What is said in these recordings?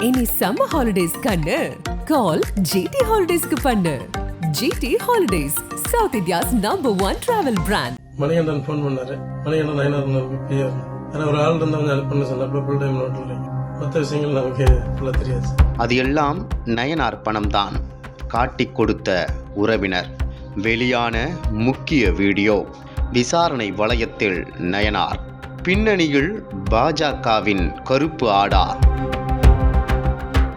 இனி summer holidays கண்ணு. Call GT ஹாலிடேஸ்க்கு பண்ணு. GD holidays South India's number one travel brand Manikandan phone பண்ணாரு. மணிகண்டன் நயனார் கிளியர் ஆனால் ஒரு ஆள் இருந்தால் கொஞ்சம் ஹெல்ப் பண்ண சொன்னப்போ ஃபுல் டைம் நோட்டில் இல்லைங்க மற்ற விஷயங்கள் நமக்கு ஃபுல்லாக தெரியாது. அது எல்லாம் நயனார் பணம்தான். காட்டிக் கொடுத்த உறவினர். வெளியான முக்கிய வீடியோ. விசாரணை வளையத்தில் நயனார். பின்னணியில் பாஜகவின் கருப்பு ஆடா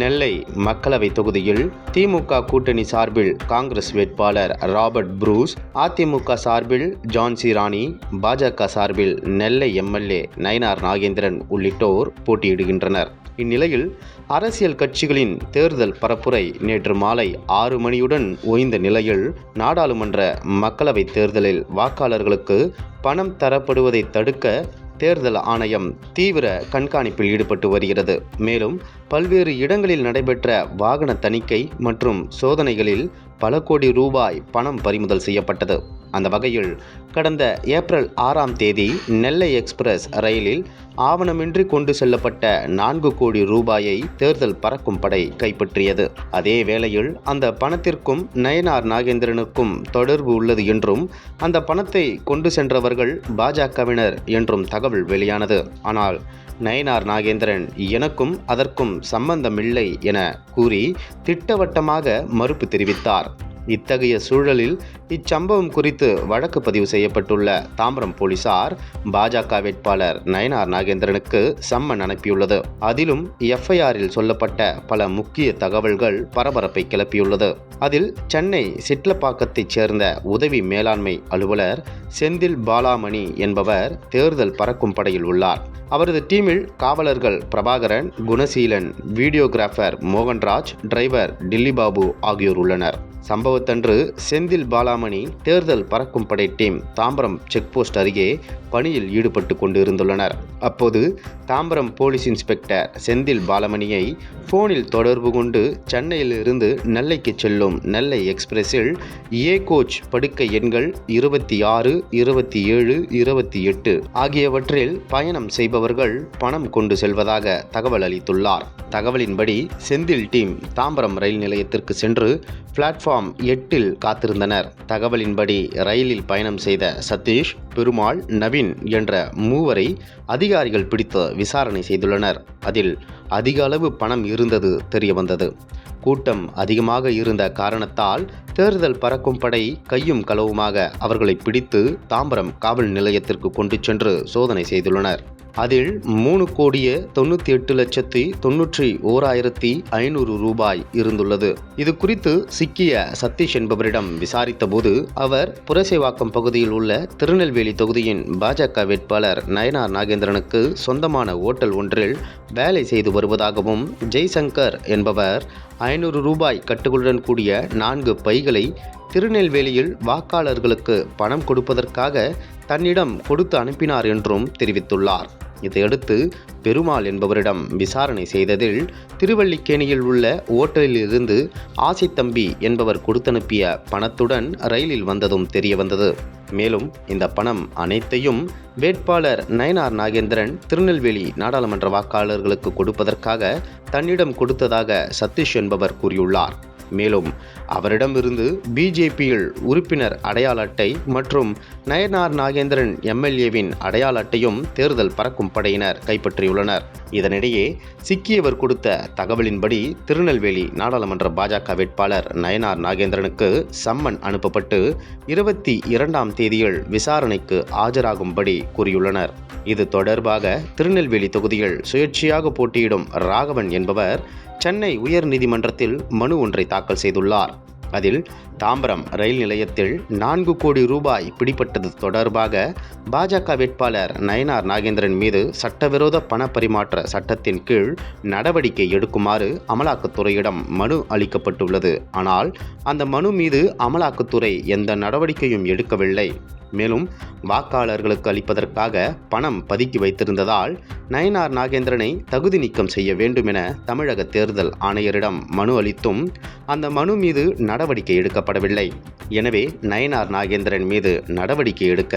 நெல்லை மக்களவை தொகுதியில் திமுக கூட்டணி சார்பில் காங்கிரஸ் வேட்பாளர் ராபர்ட் புரூஸ் அதிமுக சார்பில் ஜான்சி ராணி பாஜக சார்பில் நெல்லை எம்எல்ஏ நயனார் நாகேந்திரன் உள்ளிட்டோர் போட்டியிடுகின்றனர். இந்நிலையில் அரசியல் கட்சிகளின் தேர்தல் பரப்புரை நேற்று மாலை ஆறு மணியுடன் ஓய்ந்த நிலையில் நாடாளுமன்ற மக்களவைத் தேர்தலில் வாக்காளர்களுக்கு பணம் தரப்படுவதை தடுக்க தேர்தல் ஆணையம் தீவிர கண்காணிப்பில் ஈடுபட்டு வருகிறது. மேலும் பல்வேறு இடங்களில் நடைபெற்ற வாகன தணிக்கை மற்றும் சோதனைகளில் பல கோடி ரூபாய் பணம் பறிமுதல் செய்யப்பட்டது. அந்த வகையில் கடந்த ஏப்ரல் ஆறாம் தேதி நெல்லை எக்ஸ்பிரஸ் ரயிலில் ஆவணமின்றி கொண்டு செல்லப்பட்ட நான்கு கோடி ரூபாயை தேர்தல் பறக்கும் படை கைப்பற்றியது. அதே வேளையில் அந்த பணத்திற்கும் நயனார் நாகேந்திரனுக்கும் தொடர்பு உள்ளது என்றும் அந்த பணத்தை கொண்டு சென்றவர்கள் பாஜகவினர் என்றும் தகவல் வெளியானது. ஆனால் நயனார் நாகேந்திரன் எனக்கும் அதற்கும் சம்பந்தமில்லை என கூறி திட்டவட்டமாக மறுப்பு தெரிவித்தார். இத்தகைய சூழலில் இச்சம்பவம் குறித்து வழக்கு பதிவு செய்யப்பட்டுள்ள தாம்பரம் போலீசார் பாஜக வேட்பாளர் நயனார் நாகேந்திரனுக்கு சம்மன் அனுப்பியுள்ளது. அதிலும் எஃப்ஐஆரில் சொல்லப்பட்ட பல முக்கிய தகவல்கள் பரபரப்பை கிளப்பியுள்ளது. அதில் சென்னை சிட்லப்பாக்கத்தைச் சேர்ந்த உதவி மேலாண்மை அலுவலர் செந்தில் பாலாமணி என்பவர் தேர்தல் பறக்கும் படையில் உள்ளார். அவரது டீமில் காவலர்கள் பிரபாகரன் குணசீலன் வீடியோகிராஃபர் மோகன்ராஜ் டிரைவர் டில்லிபாபு ஆகியோர் உள்ளனர். சம்பவத்தன்று செந்தில் பாலாமணி தேர்தல் பறக்கும் படை டீம் தாம்பரம் செக் போஸ்ட் அருகே பணியில் ஈடுபட்டு கொண்டு இருந்துள்ளனர் அப்போது தாம்பரம் போலீஸ் இன்ஸ்பெக்டர் செந்தில் பாலமணியை போனில் தொடர்பு கொண்டு சென்னையிலிருந்து நெல்லைக்கு செல்லும் நெல்லை எக்ஸ்பிரஸில் ஏ கோச் படுக்கை எண்கள் இருபத்தி ஆறு இருபத்தி ஏழு இருபத்தி எட்டு ஆகியவற்றில் பயணம் செய்பவர்கள் பணம் கொண்டு செல்வதாக தகவல் அளித்துள்ளார். தகவலின்படி செந்தில் டீம் தாம்பரம் ரயில் நிலையத்திற்கு சென்று பிளாட்ஃபார்ம் எட்டில் காத்திருந்தனர். தகவலின்படி ரயிலில் பயணம் செய்த சதீஷ் பெருமாள் நவீன் என்ற மூவரை அதிகாரிகள் பிடித்து விசாரணை செய்துள்ளனர். அதில் அதிக அளவு பணம் இருந்தது தெரியவந்தது. கூட்டம் அதிகமாக இருந்த காரணத்தால் தேர்தல் பறக்கும் படை கையும் களவுமாக அவர்களை பிடித்து தாம்பரம் காவல் நிலையத்திற்கு கொண்டு சென்று சோதனை செய்துள்ளனர். அதில் மூணு கோடியே தொண்ணூற்றி எட்டு லட்சத்தி தொன்னூற்றி ஓராயிரத்தி ஐநூறு ரூபாய் இருந்துள்ளது. இது குறித்து சிக்கிய சதீஷ் என்பவரிடம் விசாரித்தபோது அவர் புரசைவாக்கம் பகுதியில் உள்ள திருநெல்வேலி தொகுதியின் பாஜக வேட்பாளர் நயனார் நாகேந்திரனுக்கு சொந்தமான ஓட்டல் ஒன்றில் வேலை செய்து வருவதாகவும் ஜெய்சங்கர் என்பவர் ஐநூறு ரூபாய் கட்டுகளுடன் கூடிய நான்கு பைகளை திருநெல்வேலியில் வாக்காளர்களுக்கு பணம் கொடுப்பதற்காக தன்னிடம் கொடுத்து அனுப்பினார் என்றும் தெரிவித்துள்ளார். இதையடுத்து பெருமாள் என்பவரிடம் விசாரணை செய்ததில் திருவல்லிக்கேணியில் உள்ள ஓட்டலில் இருந்து ஆசித்தம்பி என்பவர் கொடுத்தனுப்பிய பணத்துடன் ரயிலில் வந்ததும் தெரியவந்தது மேலும் இந்த பணம் அனைத்தையும் வேட்பாளர் நயனார் நாகேந்திரன் திருநெல்வேலி நாடாளுமன்ற வாக்காளர்களுக்கு கொடுப்பதற்காக தன்னிடம் கொடுத்ததாக சதீஷ் என்பவர் கூறியுள்ளார். மேலும் அவரிடமிருந்து பிஜேபியில் உறுப்பினர் அடையாள அட்டை மற்றும் நயனார் நாகேந்திரன் எம்எல்ஏவின் அடையாள அட்டையும் தேர்தல் பறக்கும் படையினர் கைப்பற்றியுள்ளனர். இதனிடையே சிக்கியவர் கொடுத்த தகவலின்படி திருநெல்வேலி நாடாளுமன்ற பாஜக வேட்பாளர் நயனார் நாகேந்திரனுக்கு சம்மன் அனுப்பப்பட்டு இருபத்தி இரண்டாம் தேதியில் விசாரணைக்கு ஆஜராகும்படி கூறியுள்ளனர். இது தொடர்பாக திருநெல்வேலி தொகுதியில் சுயேட்சையாக போட்டியிடும் ராகவன் என்பவர் சென்னை உயர் நீதிமன்றத்தில் மனு ஒன்றை தாக்கல் செய்துள்ளார். அதில் தாம்பரம் ரயில் நிலையத்தில் நான்கு கோடி ரூபாய் பிடிப்பட்டது தொடர்பாக பாஜக வேட்பாளர் நயனார் நாகேந்திரன் மீது சட்டவிரோத பண பரிமாற்ற சட்டத்தின் கீழ் நடவடிக்கை எடுக்குமாறு அமலாக்கத்துறையிடம் மனு அளிக்கப்பட்டுள்ளது. ஆனால் அந்த மனு மீது அமலாக்கத்துறை எந்த நடவடிக்கையும் எடுக்கவில்லை. மேலும் வாக்காளர்களுக்கு அளிப்பதற்காக பணம் பதுக்கி வைத்திருந்ததால் நயனார் நாகேந்திரனை தகுதி நீக்கம் செய்ய வேண்டும் என தமிழக தேர்தல் ஆணையரிடம் மனு அளித்தும் அந்த மனு மீது நடவடிக்கை எடுக்கப்படவில்லை. எனவே நயனார் நாகேந்திரன் மீது நடவடிக்கை எடுக்க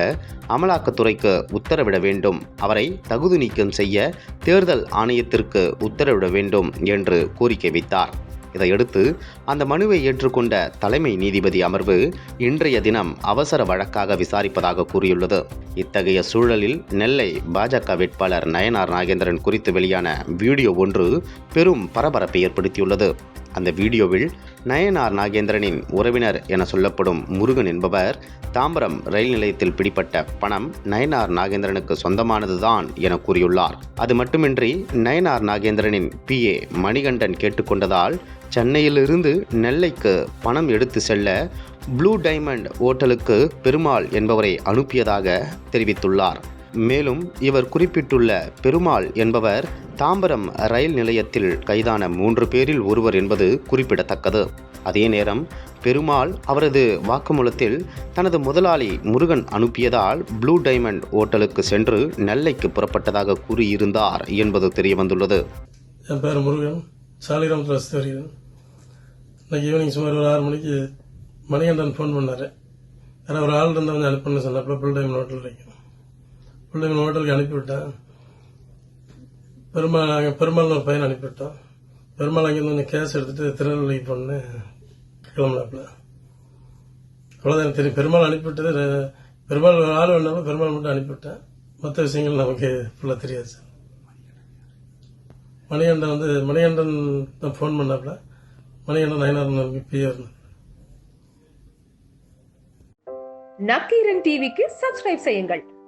அமலாக்கத்துறைக்கு உத்தரவிட வேண்டும். அவரை தகுதி நீக்கம் செய்ய தேர்தல் ஆணையத்திற்கு உத்தரவிட வேண்டும் என்று கோரிக்கை வைத்தார். இதையடுத்து அந்த மனுவை ஏற்றுக்கொண்ட தலைமை நீதிபதி அமர்வு இன்றைய தினம் அவசர வழக்காக விசாரிப்பதாக கூறியுள்ளது. இத்தகைய சூழலில் நெல்லை பாஜக வேட்பாளர் நயனார் நாகேந்திரன் குறித்து வெளியான வீடியோ ஒன்று பெரும் பரபரப்பை ஏற்படுத்தியுள்ளது. அந்த வீடியோவில் நயனார் நாகேந்திரனின் உறவினர் என சொல்லப்படும் முருகன் என்பவர் தாம்பரம் ரயில் நிலையத்தில் பிடிப்பட்ட பணம் நயனார் நாகேந்திரனுக்கு சொந்தமானதுதான் என கூறியுள்ளார். அது மட்டுமின்றி நயனார் நாகேந்திரனின் பிஏ மணிகண்டன் கேட்டுக்கொண்டதால் சென்னையிலிருந்து நெல்லைக்கு பணம் எடுத்து செல்ல ப்ளூ டைமண்ட் ஓட்டலுக்கு பெருமாள் என்பவரை அனுப்பியதாக தெரிவித்துள்ளார். மேலும் இவர் குறிப்பிட்டுள்ள பெருமாள் என்பவர் தாம்பரம் ரயில் நிலையத்தில் கைதான மூன்று பேரில் ஒருவர் என்பது குறிப்பிடத்தக்கது. அதே நேரம் பெருமாள் அவரது வாக்குமூலத்தில் தனது முதலாளி முருகன் அனுப்பியதால் ப்ளூ டைமண்ட் ஓட்டலுக்கு சென்று நெல்லைக்கு புறப்பட்டதாக கூறியிருந்தார் என்பது தெரிய வந்துள்ளது என் பேர் முருகன். சாலிகிராமத்தில் வசதி இன்னைக்கு ஈவினிங் சுமார் ஒரு ஆறு மணிக்கு மணிகண்டன் ஃபோன் பண்ணார். வேற ஒரு ஆள் இருந்தால் கொஞ்சம் அனுப்புன்னு சொன்னப்போ ஃபுல் டைம் ஹோட்டல் பிள்ளைங்க ஹோட்டலுக்கு அனுப்பிவிட்டேன். பெருமாள் அங்கே பெருமாள் ஒரு பையன் அனுப்பிவிட்டோம். பெருமாள் அங்கேருந்து கொஞ்சம் கேஸ் எடுத்துட்டு திருநெல்வேலிக்கு போனேன் கிளம்புனாப்புல. அவ்வளோதான் எனக்கு தெரியும். பெருமாள் அனுப்பிவிட்டது பெருமாள் ஆள் வேணாலும் பெருமாள் மட்டும் அனுப்பிவிட்டேன். மற்ற விஷயங்கள் நமக்கு ஃபுல்லாக தெரியாது சார் மணிகண்டன் வந்து மணிகண்டன் தான் ஃபோன் பண்ணாப்புல. மணிகண்டன் நயனார் பிஆர் நக்கீரன் டிவிக்கு சப்ஸ்கிரைப் செய்யுங்கள்.